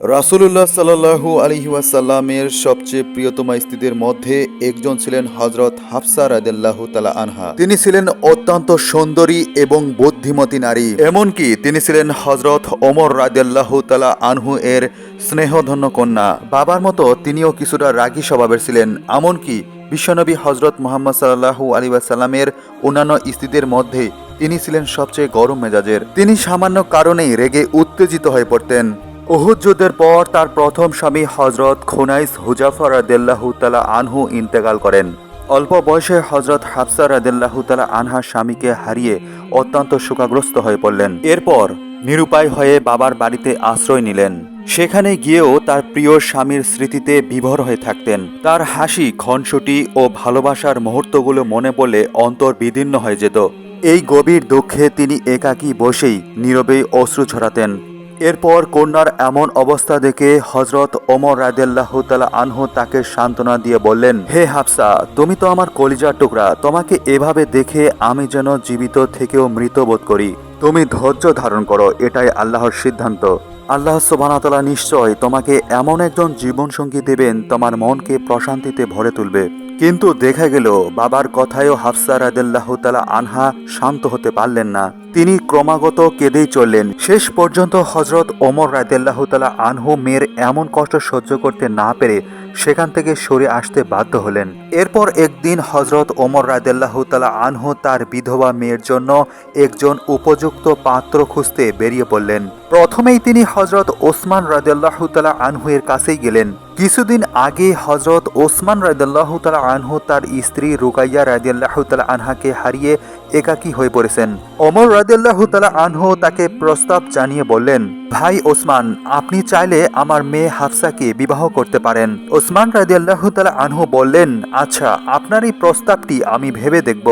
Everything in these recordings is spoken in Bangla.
রাসুলুল্লাহ সাল্লাহু আলহিউসাল্লামের সবচেয়ে প্রিয়তমা স্ত্রীদের মধ্যে একজন ছিলেন হজরত হাফসা রাদেল্লাহ তালা আনহা। তিনি ছিলেন অত্যন্ত সুন্দরী এবং বুদ্ধিমতী নারী। এমনকি তিনি ছিলেন হজরত ওমর রাদেল্লাহ তালা আনহু এর স্নেহধন্য কন্যা। বাবার মতো তিনিও কিছুটা রাগী স্বভাবের ছিলেন। এমনকি বিশ্বনবী হজরত মোহাম্মদ সাল্লাহু আলী অন্যান্য স্ত্রীদের মধ্যে তিনি ছিলেন সবচেয়ে গরম মেজাজের। তিনি সামান্য কারণেই রেগে উত্তেজিত হয়ে পড়তেন। উহুদ যুদ্ধের পর তার প্রথম স্বামী হজরত খুনাইস হুজাফর রাদেল্লাহু তালা আনহু ইন্তেকাল করেন। অল্প বয়সে হজরত হাফসা রাদেল্লাহু আনহা স্বামীকে হারিয়ে অত্যন্ত শোকাগ্রস্ত হয়ে পড়লেন। এরপর নিরুপায় হয়ে বাবার বাড়িতে আশ্রয় নিলেন। সেখানে গিয়েও তার প্রিয় স্বামীর স্মৃতিতে বিভোর হয়ে থাকতেন। তার হাসি খনসুটি ও ভালোবাসার মুহূর্তগুলো মনে পড়লে অন্তর বিদীর্ণ হয়ে যেত। এই গভীর দুঃখে তিনি একাকী বসেই নীরবেই অশ্রু ছড়াতেন। এরপর কন্যার এমন অবস্থা দেখে হজরত ওমর রাদেল্লাহ তালা আনহু তাকে সান্ত্বনা দিয়ে বললেন, হে হাফসা, তুমি তো আমার কলিজার টুকরা। তোমাকে এভাবে দেখে আমি যেন জীবিত থেকেও মৃত বোধ করি। তুমি ধৈর্য ধারণ করো, এটাই আল্লাহর সিদ্ধান্ত। আল্লাহ সুবাহতালা নিশ্চয় তোমাকে এমন একজন জীবনসঙ্গী দেবেন, তোমার মনকে প্রশান্তিতে ভরে তুলবে। কিন্তু দেখা গেল বাবার কথায়ও হাফসা রাদেল্লাহ তালা আনহা শান্ত হতে পারলেন না। তিনি ক্রমাগত কেঁদেই চললেন। শেষ পর্যন্ত হজরত ওমর রাদেল্লাহ তালা আনহু মেয়ের এমন কষ্ট সহ্য করতে না পেরে সেখান থেকে সরে আসতে বাধ্য হলেন। এরপর একদিন হজরত ওমর রাদেল্লাহ তালা আনহু তার বিধবা মেয়ের জন্য একজন উপযুক্ত পাত্র খুঁজতে বেরিয়ে পড়লেন। প্রথমেই তিনি হজরত ওসমান রাদেল্লাহ তালা আনহু এর কাছেই গেলেন। কিছুদিন আগে হজরত ওসমান রাদেল্লাহ তালা আনহু তার স্ত্রী রুকাইয়া রাদেল্লাহ তালা আনহাকে হারিয়ে একাকী হয়ে পড়েছেন। ওমর রাদেল্লাহ তালা আনহু তাকে প্রস্তাব জানিয়ে বললেন, ভাই ওসমান, আপনি চাইলে আমার মেয়ে হাফসাকে বিবাহ করতে পারেন। ওসমান রাদিয়াল্লাহু তালা আনহু বললেন আচ্ছা আপনার এই প্রস্তাবটি আমি ভেবে দেখব।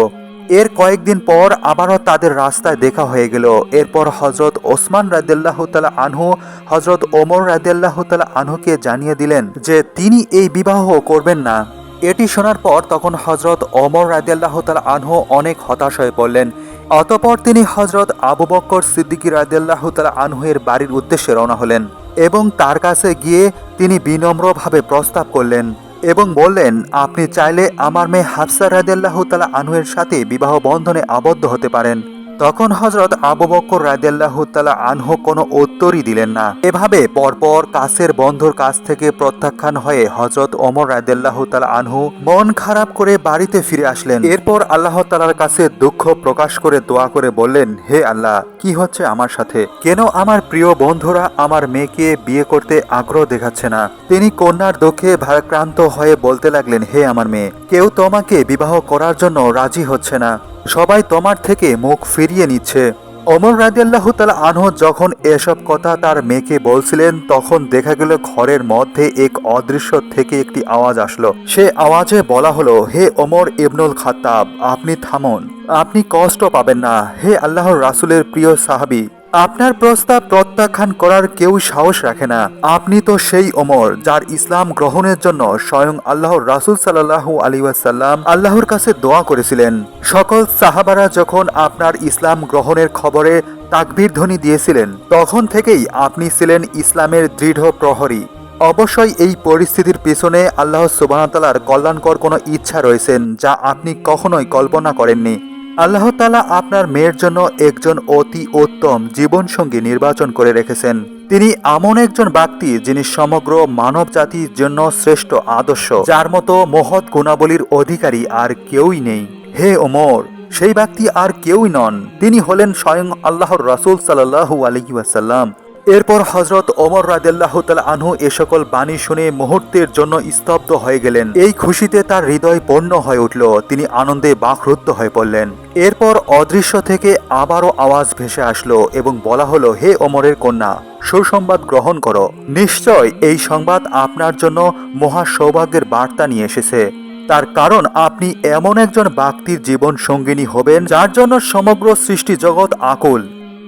এর কয়েকদিন পর আবারও তাদের রাস্তায় দেখা হয়ে গেল। এরপর হজরত ওসমান রাদিয়াল্লাহু তালা আনহু হজরত ওমর রাদিয়াল্লাহু তালা আনহুকে জানিয়ে দিলেন যে তিনি এই বিবাহ করবেন না। এটি শোনার পর তখন হজরত অমর রাদিয়াল্লাহ তালা আনহু অনেক হতাশ হয়ে পড়লেন। অতপর তিনি হজরত আবু বক্কর সিদ্দিকী রাদিয়াল্লাহ তালা আনহুয়ের বাড়ির উদ্দেশ্যে রওনা হলেন এবং তার কাছে গিয়ে তিনি বিনম্রভাবে প্রস্তাব করলেন এবং বললেন, আপনি চাইলে আমার মেয়ে হাফসা রাদিয়াল্লাহ তালা আনহুয়ের সাথে বিবাহ বন্ধনে আবদ্ধ হতে পারেন। তখন হজরত আবু বক্কর রাদিয়াল্লাহ তালা আনহু কোনো উত্তরই দিলেন না। এভাবে পরপর কাছের বন্ধুর কাছ থেকে প্রত্যাখ্যান হয়ে হজরত ওমর রাদিয়াল্লাহ তালা আনহু মন খারাপ করে বাড়িতে ফিরে আসলেন। এরপর আল্লাহ তালার কাছে দুঃখ প্রকাশ করে দোয়া করে বললেন, হে আল্লাহ, কি হচ্ছে আমার সাথে? কেন আমার প্রিয় বন্ধুরা আমার মেয়েকে বিয়ে করতে আগ্রহ দেখাচ্ছে না? তিনি কন্যার দুঃখে ভারাক্রান্ত হয়ে বলতে লাগলেন, হে আমার মেয়ে, কেউ তোমাকে বিবাহ করার জন্য রাজি হচ্ছে না। সবাই তোমার থেকে মুখ ফিরিয়ে নিচ্ছে। অমর রাজিয়াল্লাহ তালা আনহ যখন এসব কথা তার মেয়েকে বলছিলেন, তখন দেখা গেল ঘরের মধ্যে এক অদৃশ্য থেকে একটি আওয়াজ আসলো। সে আওয়াজে বলা হলো, হে অমর ইবনুল খাতাব আপনি থামুন। আপনি কষ্ট পাবেন না। হে আল্লাহর রাসুলের প্রিয় সাহাবি আপনার প্রস্তাব প্রত্যাখ্যান করার কেউ সাহস রাখে না। আপনি তো সেই ওমর যার ইসলাম গ্রহণের জন্য স্বয়ং আল্লাহর রাসুল সাল্লাহু আলী ওয়াসাল্লাম আল্লাহর কাছে দোয়া করেছিলেন। সকল সাহাবারা যখন আপনার ইসলাম গ্রহণের খবরে তাকবীর ধ্বনি দিয়েছিলেন, তখন থেকেই আপনি ছিলেন ইসলামের দৃঢ় প্রহরী। অবশ্যই এই পরিস্থিতির পেছনে আল্লাহ সুবাহতালার কল্যাণকর কোনো ইচ্ছা রয়েছেন যা আপনি কখনোই কল্পনা করেননি। আল্লাহ তালা আপনার মেয়ের জন্য একজন অতি উত্তম জীবন সঙ্গী নির্বাচন করে রেখেছেন। তিনি এমন একজন ব্যক্তি যিনি সমগ্র মানব জাতির জন্য শ্রেষ্ঠ আদর্শ। যার মতো মহৎ গুণাবলীর অধিকারী আর কেউই নেই। হে ওমর, সেই ব্যক্তি আর কেউই নন। তিনি হলেন স্বয়ং আল্লাহর রাসুল সাল্লাহু আলহি ওয়াসাল্লাম। এরপর হজরত ওমর রাদেল্লাহ তাল আনহু এ সকল বাণী শুনে মুহূর্তের জন্য স্তব্ধ হয়ে গেলেন। এই খুশিতে তার হৃদয় পণ্য হয়ে উঠল। তিনি আনন্দে বাকরুদ্ধ হয়ে পড়লেন। এরপর অদৃশ্য থেকে আবারও আওয়াজ ভেসে আসলো এবং বলা হলো, হে অমরের কন্যা, সুসংবাদ গ্রহণ করো। নিশ্চয় এই সংবাদ আপনার জন্য মহা সৌভাগ্যের বার্তা নিয়ে এসেছে। তার কারণ আপনি এমন একজন ব্যক্তির জীবন সঙ্গিনী হবেন, যার জন্য সমগ্র সৃষ্টি জগৎ আকুল।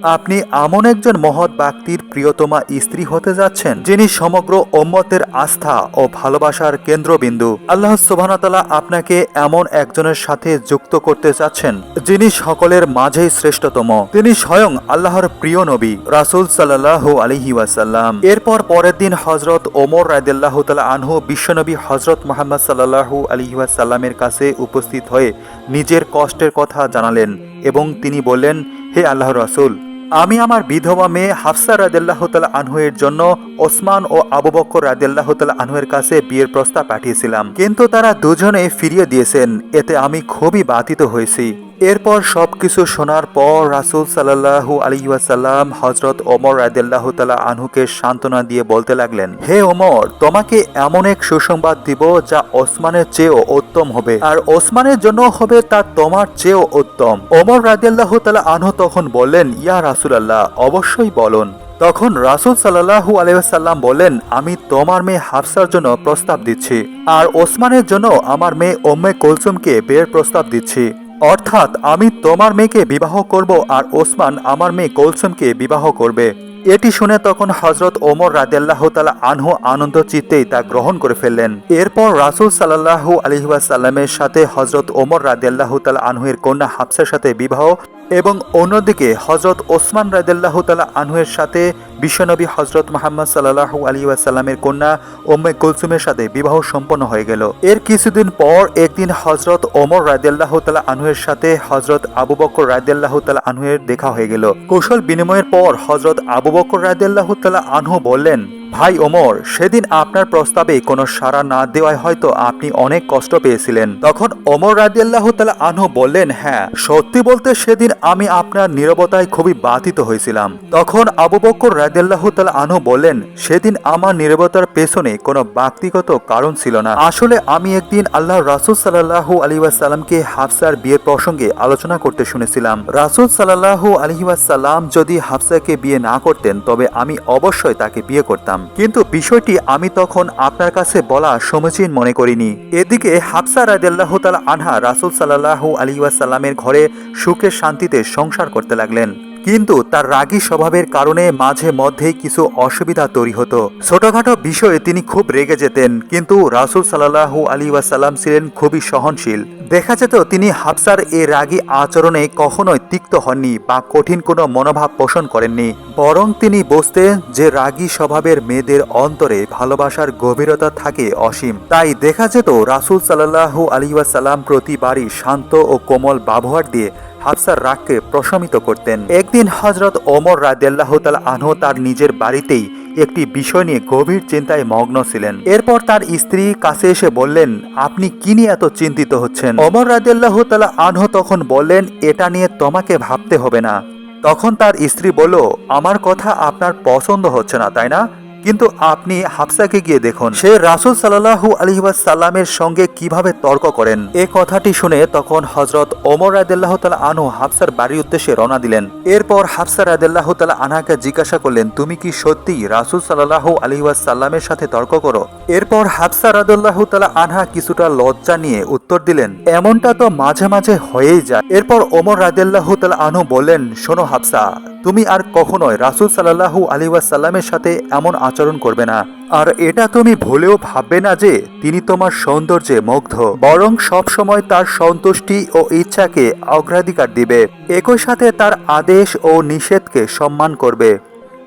আপনি এমন একজন মহৎ ব্যক্তির প্রিয়তমা স্ত্রী হতে যাচ্ছেন, যিনি সমগ্র ওম্মতের আস্থা ও ভালোবাসার কেন্দ্রবিন্দু। আল্লাহ সুবহানাতালা আপনাকে এমন একজনের সাথে যুক্ত করতে চাচ্ছেন যিনি সকলের মাঝেই শ্রেষ্ঠতম। তিনি স্বয়ং আল্লাহর প্রিয় নবী, রাসূল সাল্লাল্লাহু আলাইহি ওয়াসাল্লাম। এরপর পরের দিন হজরত ওমর রাদিয়াল্লাহ তালা আনহু বিশ্বনবী হজরত মোহাম্মদ সাল্লাল্লাহু আলাইহি ওয়াসাল্লামের কাছে উপস্থিত হয়ে নিজের কষ্টের কথা জানালেন এবং তিনি বললেন, হে আল্লাহ রাসূল আমি আমার বিধবা মেয়ে হাফসা রাদেল্লাহ তালা আনহুয়ের জন্য ওসমান ও আবু বকর রাদেল্লাহ তালা আনহুয়ের কাছে বিয়ের প্রস্তাব পাঠিয়েছিলাম। কিন্তু তারা দুজনে ফিরিয়ে দিয়েছেন। এতে আমি খুবই বাতিত হয়েছি। এরপর সবকিছু শোনার পর রাসূল সাল্লাল্লাহু আলাইহি ওয়াসাল্লাম হযরত ওমর রাদিয়াল্লাহু তালা আনহুকে সান্ত্বনা দিয়ে বলতে লাগলেন, হে ওমর, তোমাকে এমন এক সুসংবাদ দিব যা ওসমানের চেয়েও উত্তম হবে, আর ওসমানের জন্য হবে তা তোমার চেয়েও উত্তম। ওমর রাদিয়াল্লাহু তালা আনহু তখন বললেন, ইয়া রাসুল আল্লাহ অবশ্যই বলুন। তখন রাসূল সাল্লাহু আলাইসাল্লাম বলেন আমি তোমার মেয়ে হাফসার জন্য প্রস্তাব দিচ্ছি, আর ওসমানের জন্য আমার মেয়ে ওম্মে কুলসুমকে বিয়ের প্রস্তাব দিচ্ছি। অর্থাৎ আমি তোমার মেয়েকে বিবাহ করব আর ওসমান আমার মেয়ে কলসমকে বিবাহ করবে। এটি শুনে তখন হজরত ওমর রাদেল্লাহ তালা আনহু আনন্দ চিত্তেই তা গ্রহণ করে ফেললেন। এরপর রাসুল সাল্লাহু আলহিবাসাল্লামের সাথে হজরত ওমর রাদেল্লাহ তালা আনহুয়ের কন্যা হাফসার সাথে বিবাহ এবং অন্যদিকে হজরত ওসমান রাদেল্লাহ তালা আনহুয়ের সাথে বিশ্বনবী হজরত মোহাম্মদ সাল্লাহু আলী ওয়াসাল্লামের কন্যা ওম্মে কুলসুমের সাথে বিবাহ সম্পন্ন হয়ে গেল। এর কিছুদিন পর একদিন হজরত ওমর রাদেল্লাহ তালা আনহুয়ের সাথে হজরত আবু বকর রাদেল্লাহ তালা আনহুয়ের দেখা হয়ে গেল। কৌশল বিনিময়ের পর হজরত আবু বকর রাদেল্লাহ তালা আনহু বললেন ভাই ওমর, সেদিন আপনার প্রস্তাবে কোনো সাড়া না দেওয়ায় হয়তো আপনি অনেক কষ্ট পেয়েছিলেন। তখন ওমর রাদিয়াল্লাহ তালা আনহু বললেন হ্যাঁ সত্যি বলতে সেদিন আমি আপনার নীরবতায় খুবই বাধিত হয়েছিলাম। তখন আবু বকর রাদিয়াল্লাহ তালা আনহু বললেন, সেদিন আমার নীরবতার পেছনে কোনো ব্যক্তিগত কারণ ছিল না। আসলে আমি একদিন আল্লাহ রাসুল সাল্লাহু আলী ওয়াসাল্লামকে হাফসার বিয়ের প্রসঙ্গে আলোচনা করতে শুনেছিলাম। রাসুল সাল্লাহু আলী ওয়াসাল্লাম যদি হাফসাকে বিয়ে না করতেন, তবে আমি অবশ্যই তাকে বিয়ে করতাম। কিন্তু বিষয়টি আমি তখন আপনার কাছে বলা সমীচীন মনে করিনি। এদিকে হাফসা রাজাল্লাহ তাল আনহা রাসুল সাল্লাহ আলী ওয়াসাল্লামের ঘরে সুখে শান্তিতে সংসার করতে লাগলেন। কিন্তু তার রাগী স্বভাবের কারণে মাঝে মধ্যেই কিছু অসুবিধা তৈরি হতো। ছোটখাটো বিষয়ে তিনি খুব রেগে যেতেন, কিন্তু রাসূল সাল্লাহু আলী ওয়াসাল্লাম ছিলেন খুবই সহনশীল। দেখা যেত তিনি হাফসার এ রাগী আচরণে কখনোই তিক্ত হননি বা কঠিন কোনো মনোভাব পোষণ করেননি। বরং তিনি বুঝতেন যে রাগী স্বভাবের মেয়েদের অন্তরে ভালোবাসার গভীরতা থাকে অসীম। তাই দেখা যেত রাসূল সাল্লাল্লাহু আলী ওয়াসাল্লাম প্রতিবারই শান্ত ও কোমল ব্যবহার দিয়ে হাফসার রাগকে প্রশমিত করতেন। একদিন হজরত ওমর রাদিয়াল্লাহু তাআলা আনহু তার নিজের বাড়িতেই একটি বিষয় নিয়ে গভীর চিন্তায় মগ্ন ছিলেন। এরপর তার স্ত্রী কাছে এসে বললেন, আপনি কি নিয়ে এত চিন্তিত হচ্ছেন? অমর রাদিয়াল্লাহু তাআলা আনহু তখন বললেন, এটা নিয়ে তোমাকে ভাবতে হবে না। তখন তার স্ত্রী বলল, আমার কথা আপনার পছন্দ হচ্ছে না, তাই না? কিন্তু আপনি হাফসাকে গিয়ে দেখুন। সে রাসুল সাল্লাহু আলহিবাসাল্লামের সঙ্গে কীভাবে তর্ক করেন? এ কথাটি শুনে তখন হজরত ওমর রাদেল্লাহ তালা আনহু হাফসার বাড়ির উদ্দেশ্যে রওনা দিলেন। এরপর হাফসা রাদেল্লাহ তালা আনহাকে জিজ্ঞাসা করলেন, তুমি কি সত্যি রাসুল সাল্লাহু আলহিবাসাল্লামের সাথে তর্ক করো? এরপর হাফসা রাদুল্লাহ তালা আনহা কিছুটা লজ্জা নিয়ে উত্তর দিলেন, এমনটা তো মাঝে মাঝে হয়েই যায়। এরপর ওমর রাদেল্লাহ তালা আনহু বললেন, শোনো হাফসা তুমি আর কখনোই রাসুল সাল্লাহু আলী ওয়াসাল্লামের সাথে এমন আচরণ করবে না। আর এটা তুমি ভুলেও ভাববে না যে তিনি তোমার সৌন্দর্যে মুগ্ধ। বরং সব সময় তার সন্তুষ্টি ও ইচ্ছাকে অগ্রাধিকার দিবে। একই সাথে তার আদেশ ও নিষেধকে সম্মান করবে।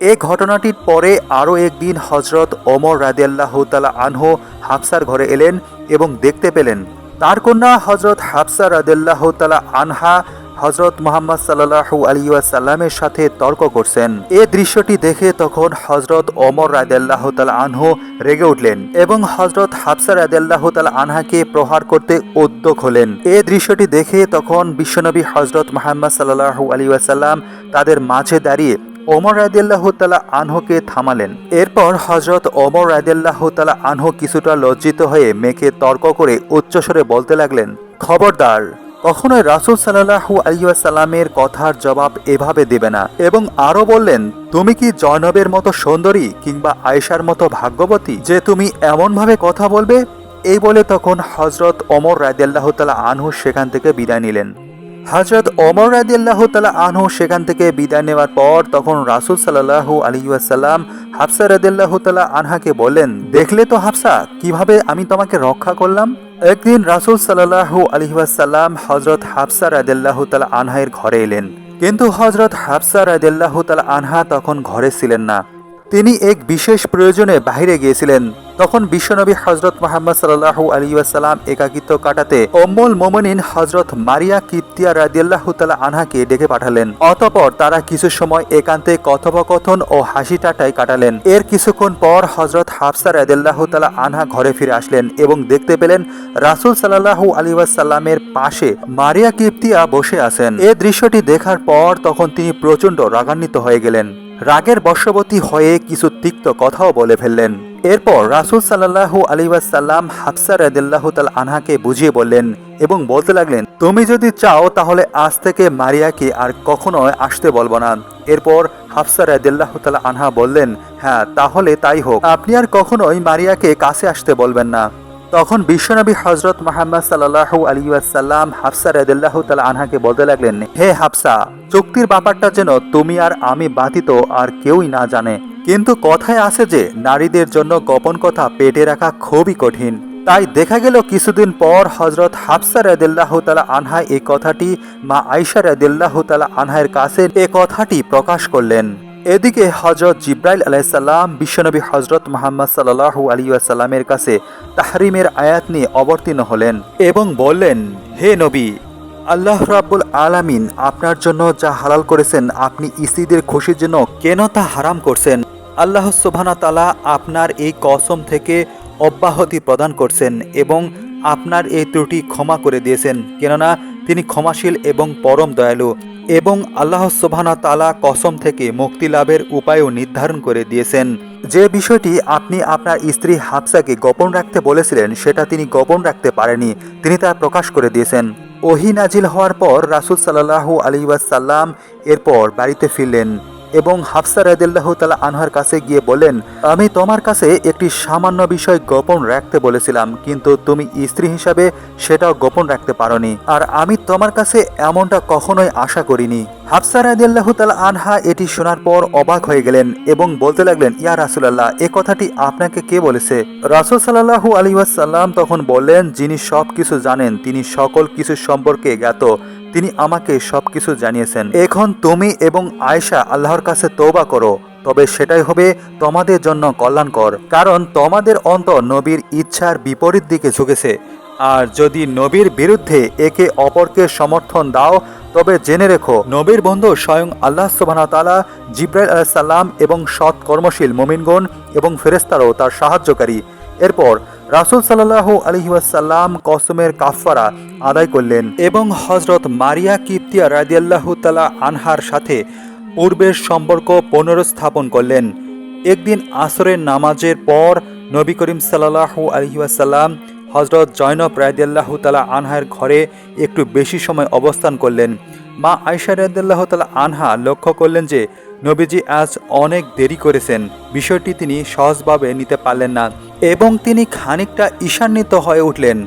এ ঘটনাটির পরে আরও একদিন হজরত ওমর রাদিয়াল্লাহ তালা আনহু হাফসার ঘরে এলেন এবং দেখতে পেলেন। তার কন্যা হজরত হাফসা রাদিয়াল্লাহ তালা আনহা হজরত মোহাম্মদ সাল্লাহু আলী সাল্লামের সাথে তর্ক করছেন। এ দৃশ্যটি দেখে তখন হজরত ওমর রাদেল্লাহ তাল আনহু রেগে উঠলেন এবং হজরত হাফসা রাদেল্লাহ তাল আনহাকে প্রহার করতে উদ্যোগ হলেন। এ দৃশ্যটি দেখে তখন বিশ্বনবী হজরত মোহাম্মদ সাল্লাহু আলী সাল্লাম তাদের মাঝে দাঁড়িয়ে ওমর রাদিয়াল্লাহ তালা আনহুকে থামালেন। এরপর হজরত ওমর রাদিয়াল্লাহ তালা আনহু কিছুটা লজ্জিত হয়ে মেয়েকে তর্ক করে উচ্চস্বরে বলতে লাগলেন, খবরদার কখনোই রাসুল সাল্লাহু আলিয়াসাল্লামের কথার জবাব এভাবে দেবে না এবং আরও বললেন, তুমি কি জয়নবের মতো সুন্দরী কিংবা আয়েশার মতো ভাগ্যবতী যে তুমি এমনভাবে কথা বলবে? এই বলে তখন হজরত অমর রায়দাল্লাহ তালা আনহু সেখান থেকে বিদায় নিলেন। হজরত ওমর রাদিয়াল্লাহ তালা আনহু সেখান থেকে বিদায় নেওয়ার পর তখন রাসুল সাল্লাহু আলিউসাল্লাম হাফসা রাদিয়াল্লাহ তালা আনহাকে বললেন, দেখলে তো হাফসা, কীভাবে আমি তোমাকে রক্ষা করলাম? একদিন রাসুল সাল্লাহু আলহিউসাল্লাম হজরত হাফসা রাদিয়াল্লাহ তালা আনহায়ের ঘরে এলেন। কিন্তু হজরত হাফসা রাদিয়াল্লাহ তালা আনহা তখন ঘরে ছিলেন না। তিনি এক বিশেষ প্রয়োজনে বাইরে গিয়েছিলেন। তখন বিশ্বনবী হজরত মোহাম্মদ সাল্লাহু আলী ওয়াসাল্লাম একাকিত্ব কাটাতে অম্মুল মোমনিন হজরত মারিয়া কিপ্তিয়া রাদিয়াল্লাহু তালা আনহাকে ডেকে পাঠালেন। অতপর তারা কিছু সময় একান্তে কথোপকথন ও হাসি টাটাই কাটালেন। এর কিছুক্ষণ পর হজরত হাফসা রাদিয়াল্লাহু তালা আনহা ঘরে ফিরে আসলেন এবং দেখতে পেলেন রাসুল সাল্লাহু আলী ওয়াসাল্লামের পাশে মারিয়া কিপ্তিয়া বসে আছেন। এ দৃশ্যটি দেখার পর তখন তিনি প্রচণ্ড রাগান্বিত হয়ে গেলেন। রাগের বশবতী হয়ে কিছু তিক্ত কথাও বলে ফেললেন। এরপর রাসুল সাল্লাহু আলিবাসাল্লাম হাফসা রাদিল্লাহ তাল আনহাকে বুঝিয়ে বললেন এবং বলতে লাগলেন, তুমি যদি চাও তাহলে আজ থেকে মারিয়াকে আর কখনো আসতে বলব না। এরপর হাফসা রাদিল্লাহ তাল আনহা বললেন হ্যাঁ তাহলে তাই হোক। আপনি আর কখনোই মারিয়াকে কাছে আসতে বলবেন না। তখন বিশ্বনবী হজরত মোহাম্মদ সাল্লাহু আলী ওয়াসাল্লাম হাফসা রেদুল্লাহ তালা আনহাকে বলতে লাগলেন, হে হাফসা, চুক্তির ব্যাপারটা যেন তুমি আর আমি ব্যতীত আর কেউই না জানে। কিন্তু কথায় আছে যে, নারীদের জন্য গোপন কথা পেটে রাখা খুবই কঠিন। তাই দেখা গেল কিছুদিন পর হজরত হাফসা রাদিল্লাহ তালা আনহা এই কথাটি মা আইসা রাদিল্লাহ তালা আনহার কাছে এ কথাটি প্রকাশ করলেন। এদিকে হজরত জিব্রাইল আলাইসাল্লাম বিশ্বনবী হজরত মোহাম্মদ সাল্লাহু আলী আসাল্লামের কাছে তাহরিমের আয়াত নিয়ে অবতীর্ণ হলেন এবং বললেন, হে নবী, আল্লাহ রাব্বুল আলামিন আপনার জন্য যা হালাল করেছেন আপনি স্ত্রীদের খুশির জন্য কেন তা হারাম করছেন? আল্লাহ সুবহানা তালা আপনার এই কসম থেকে অব্যাহতি প্রদান করছেন এবং আপনার এই ত্রুটি ক্ষমা করে দিয়েছেন। কেননা তিনি ক্ষমাশীল এবং পরম দয়ালু এবং আল্লাহ সোভানা তালা কসম থেকে মুক্তি লাভের উপায়ও নির্ধারণ করে দিয়েছেন। যে বিষয়টি আপনি আপনার স্ত্রী হাফসাকে গোপন রাখতে বলেছিলেন, সেটা তিনি গোপন রাখতে পারেনি তিনি তা প্রকাশ করে দিয়েছেন। ওহি নাজিল হওয়ার পর রাসুল সাল্লাহু আলী ওয়াসাল্লাম এরপর বাড়িতে ফিরলেন। এবং হাফসা রাদিল্লাহ তালা আনহার কাছে গিয়ে বলেন আমি তোমার কাছে একটি সামান্য বিষয় গোপন রাখতে বলেছিলাম, কিন্তু তুমি স্ত্রী হিসাবে সেটাও গোপন রাখতে পারোনি, আর আমি তোমার কাছে এমনটা কখনোই আশা করিনি। হাফসা রাদিল্লাহ তালা আনহা এটি শোনার পর অবাক হয়ে গেলেন এবং বলতে লাগলেন, ইয়া রাসুলাল্লাহ, এ কথাটি আপনাকে কে বলেছে? রাসুল সাল্লাহু আলী ওয়াসাল্লাম তখন বললেন, যিনি সব কিছু জানেন, তিনি সকল কিছু সম্পর্কে জ্ঞাত। তিনি আমাকে সবকিছু জানিয়েছেন। এখন তুমি এবং আয়েশা আল্লাহর কাছে তৌবা করো, তবে সেটাই হবে তোমাদের জন্য কল্যাণকর। কারণ তোমাদের অন্ত নবীর ইচ্ছার বিপরীত দিকে ঝুঁকেছে। আর যদি নবীর বিরুদ্ধে একে অপরকে সমর্থন দাও, তবে জেনে রেখো, নবীর বন্ধু স্বয়ং আল্লাহ সুবাহ তালা জিব্রাইল আলাইসাল্লাম এবং সৎ কর্মশীল মোমিনগণ এবং ফেরেস্তারও তার সাহায্যকারী। এরপর রাসুল সাল্লাহ আলহিউসাল্লাম কসমের কাফারা আদায় করলেন এবং হজরত মারিয়া কিপ্তিয়া রাজিয়াল্লাহ তালা আনহার সাথে পূর্বের সম্পর্ক পুনরস্থাপন করলেন। একদিন আসরের নামাজের পর নবী করিম সাল্লাহু আলহিউসাল্লাম হজরত জৈনব রায়দাল্লাহ তালা আনহার ঘরে একটু বেশি সময় অবস্থান করলেন। মা আয়সা রায়দাল্লাহ তালা আনহা লক্ষ্য করলেন যে, নবীজি আজ অনেক দেরি করেছেন। বিষয়টি তিনি সহজভাবে নিতে পারলেন না এবং তিনি খানিকটা ঈশান্বিত হয়ে উঠলেন।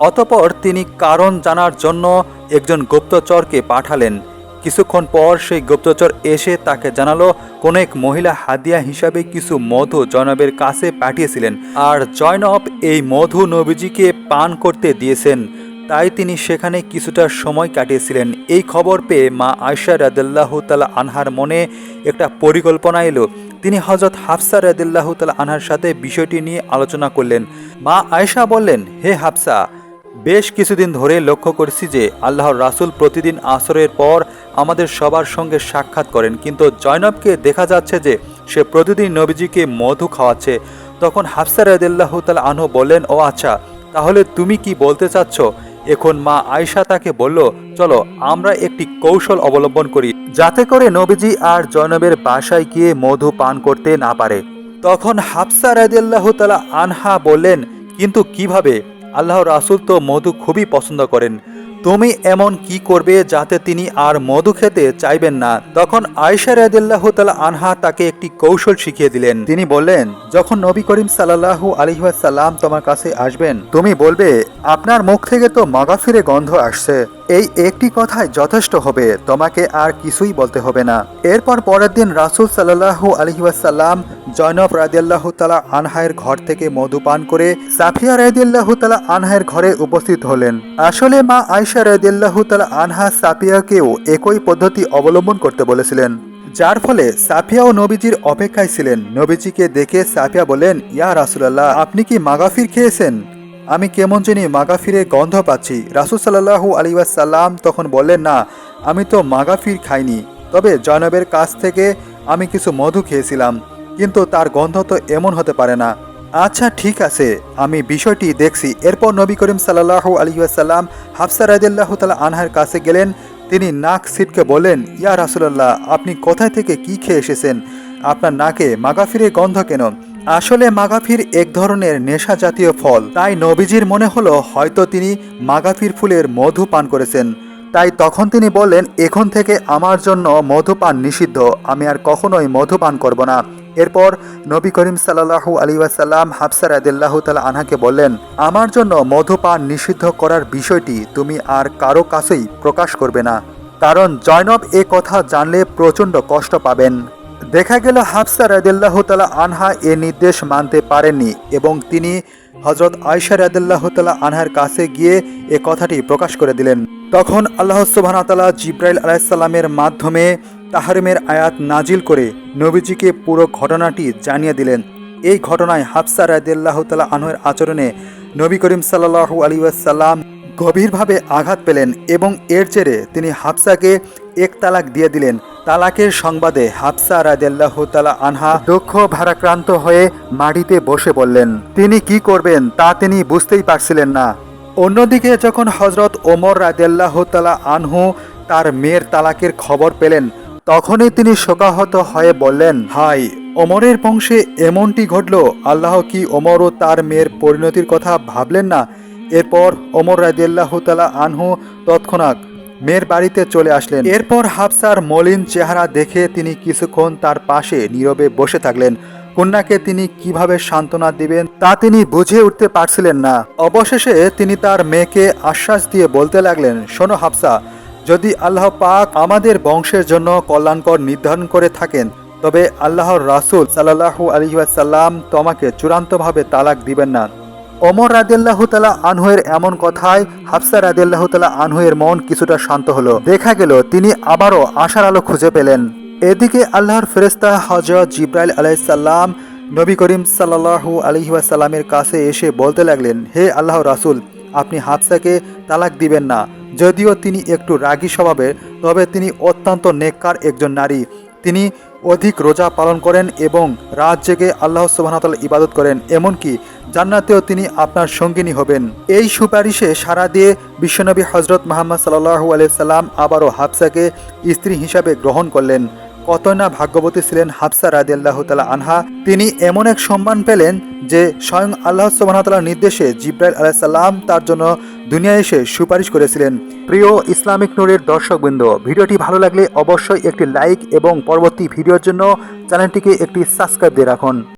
অতপর তিনি কারণ জানার জন্য একজন গুপ্তচরকে পাঠালেন। কিছুক্ষণ পর সেই গুপ্তচর এসে তাকে জানালো, কোন এক মহিলা হাদিয়া হিসাবে কিছু মধু জয়নবের কাছে পাঠিয়েছিলেন আর জয়নব এই মধু নবীজিকে পান করতে দিয়েছেন। তাই তিনি সেখানে কিছুটা সময় কাটিয়েছিলেন। এই খবর পেয়ে মা আয়সা রাদিল্লাহ তালা আনহার মনে একটা পরিকল্পনা এলো। তিনি হজরত হাফসা রাদিল্লাহ তালা আনহার সাথে বিষয়টি নিয়ে আলোচনা করলেন। মা আয়সা বললেন, হে হাফসা বেশ কিছুদিন ধরে লক্ষ্য করছি যে আল্লাহর রাসুল প্রতিদিন আসরের পর আমাদের সবার সঙ্গে সাক্ষাৎ করেন। কিন্তু জয়নবকে দেখা যাচ্ছে যে সে প্রতিদিন নবীজিকে মধু খাওয়াচ্ছে। তখন হাফসা রাদিল্লাহ তালা আনহু বললেন, ও আচ্ছা তাহলে তুমি কি বলতে চাচ্ছ? এখন মা আয়সা তাকে বলল, চলো, আমরা একটি কৌশল অবলম্বন করি, যাতে করে নবীজি আর জয়নবের বাসায় গিয়ে মধু পান করতে না পারে। তখন হাফসা রাদিয়াল্লাহ তালা আনহা বললেন, কিন্তু কীভাবে? আল্লাহ রাসুল তো মধু খুবই পছন্দ করেন। তুমি এমন কি করবে যাতে তিনি আর মধু খেতে চাইবেন না? তখন আয়সা রাদিল্লাহ তালা আনহা তাকে একটি কৌশল শিখিয়ে দিলেন। তিনি বললেন, যখন নবী করিম সাল্লাহু আলহিহাসাল্লাম তোমার কাছে আসবেন, তুমি বলবে, আপনার মুখ থেকে তো মাগাফিরে গন্ধ আসছে। এই একটি কথায় যথেষ্ট হবে, তোমাকে আর কিছুই বলতে হবে না। এরপর পরের দিন রাসুল সাল্লাহু আলহিউসাল্লাম জয়নব রাদিয়াল্লাহু তালা আনহায়ের ঘর থেকে মধু পান করে সাফিয়া রাদিয়াল্লাহু তালা আনহায়ের ঘরে উপস্থিত হলেন। আসলে মা আয়সা রাদিয়াল্লাহু তালা আনহা সাফিয়াকেও একই পদ্ধতি অবলম্বন করতে বলেছিলেন। যার ফলে সাফিয়া ও নবীজির অপেক্ষায় ছিলেন। নবীজিকে দেখে সাফিয়া বলেন ইয়া রাসুলাল্লাহ, আপনি কি মাগাফির খেয়েছেন? আমি কেমন জানি মাগাফিরের গন্ধ পাচ্ছি। রাসুল সাল্লাহু আলী সাল্লাম তখন বললেন, না, আমি তো মাগাফির খাইনি। তবে জয়নবের কাছ থেকে আমি কিছু মধু খেয়েছিলাম, কিন্তু তার গন্ধ তো এমন হতে পারে না। আচ্ছা ঠিক আছে, আমি বিষয়টি দেখছি। এরপর নবী করিম সাল্লাহু আলী সাল্লাম হাফসা রাদিল্লাহ তালা আনহার কাছে গেলেন। তিনি নাক সিটকে বললেন, ইয়া রাসুলাল্লাহ, আপনি কোথায় থেকে কি খেয়ে এসেছেন? আপনার নাকে মাগাফিরের গন্ধ কেন? আসলে মাগাফির এক ধরনের নেশা জাতীয় ফল। তাই নবীজির মনে হলো হয়তো তিনি মাগাফির ফুলের মধু পান করেছেন। তাই তখন তিনি বললেন, এখন থেকে আমার জন্য মধুপান নিষিদ্ধ। আমি আর কখনোই মধুপান করব না। এরপর নবী করিম সাল্লাহু আলী ওয়াসাল্লাম হাফসার আদিল্লাহ তালা আনহাকে বললেন, আমার জন্য মধুপান নিষিদ্ধ করার বিষয়টি তুমি আর কারও কাছেই প্রকাশ করবে না। কারণ জয়নব এ কথা জানলে প্রচণ্ড কষ্ট পাবেন। দেখা গেল হাফসা রাদিল্লাহ তালা আনহা এ নির্দেশ মানতে পারেননি এবং তিনি হজরত আয়সা রাদিল্লাহ তালা আনহার কাছে গিয়ে এ কথাটি প্রকাশ করে দিলেন। তখন আল্লাহ সুবাহতালা জিব্রাইল আলাইসাল্লামের মাধ্যমে তাহারিমের আয়াত নাজিল করে নবীজিকে পুরো ঘটনাটি জানিয়ে দিলেন। এই ঘটনায় হাফসা রাদিল্লাহ তালা আনহের আচরণে নবী করিম সাল্লাহু আলী ওয়াসাল্লাম গভীরভাবে আঘাত পেলেন এবং এর জেরে তিনি হাফসাকে এক তালাক দিয়ে দিলেন। তালাকের সংবাদে হাফসা রাদেল্লাহ তালা আনহা দুঃখ ভারাক্রান্ত হয়ে মাটিতে বসে বললেন, তিনি কি করবেন তা তিনি বুঝতেই পারছিলেন না। অন্যদিকে যখন হজরত ওমর রাদেল্লাহ তালা আনহু তার মেয়ের তালাকের খবর পেলেন, তখনই তিনি শোকাহত হয়ে বললেন, হাই, ওমরের বংশে এমনটি ঘটল, আল্লাহ কি ওমর ও তার মেয়ের পরিণতির কথা ভাবলেন না? এরপর ওমর রাদিয়াল্লাহু তালা আনহু তৎক্ষণাৎ মেয়ের বাড়িতে চলে আসলেন। এরপর হাফসার মলিন চেহারা দেখে তিনি কিছুক্ষণ তার পাশে নীরবে বসে থাকলেন। কন্যাকে তিনি কীভাবে সান্ত্বনা দিবেন তা তিনি বুঝে উঠতে পারছিলেন না। অবশেষে তিনি তার মেয়েকে আশ্বাস দিয়ে বলতে লাগলেন, শোনো হাফসা, যদি আল্লাহ পাক আমাদের বংশের জন্য কল্যাণকর নির্ধারণ করে থাকেন, তবে আল্লাহর রাসুল সাল্লাহু আলহিহাসাল্লাম তোমাকে চূড়ান্তভাবে তালাক দিবেন না। ওমর রাদিল্লাহ তালা আনহুয়ের এমন কথায় হাফসা রাদিল্লাহ তালা আনহুয়ের মন কিছুটা শান্ত হলো। দেখা গেল, তিনি আবারও আশার আলো খুঁজে পেলেন। এদিকে আল্লাহর ফেরেস্তা হজরত জিব্রাইল আলাইসাল্লাম নবী করিম সাল্লাহু আলহিহাসাল্লামের কাছে এসে বলতে লাগলেন, হে আল্লাহ রাসুল, আপনি হাফসাকে তালাক দিবেন না। যদিও তিনি একটু রাগী স্বভাবের, তবে তিনি অত্যন্ত নেককার একজন নারী। তিনি অধিক রোজা পালন করেন এবং রাত জেগে আল্লাহ সুবাহতাল ইবাদত করেন, এমনকি জান্নাতেও তিনি আপনার সঙ্গিনী হবেন। এই সুপারিশে সারা দিয়ে বিশ্বনবী হজরত মোহাম্মদ সাল্লাহু সাল্লাম আবারও হাফসাকে স্ত্রী হিসাবে গ্রহণ করলেন। কতই না ভাগ্যবতী ছিলেন হাফসা রাদি আল্লাহ তালা আনহা। তিনি এমন এক সম্মান পেলেন যে স্বয়ং আল্লাহ সুবাহতালার নির্দেশে জিব্রাইল আলাইসাল্লাম তার জন্য দুনিয়া এসে সুপারিশ করেছিলেন। প্রিয় ইসলামিক নূরের দর্শকবৃন্দ, ভিডিওটি ভালো লাগলে অবশ্যই একটি লাইক এবং পরবর্তী ভিডিওর জন্য চ্যানেলটিকে একটি সাবস্ক্রাইব দিয়ে রাখুন।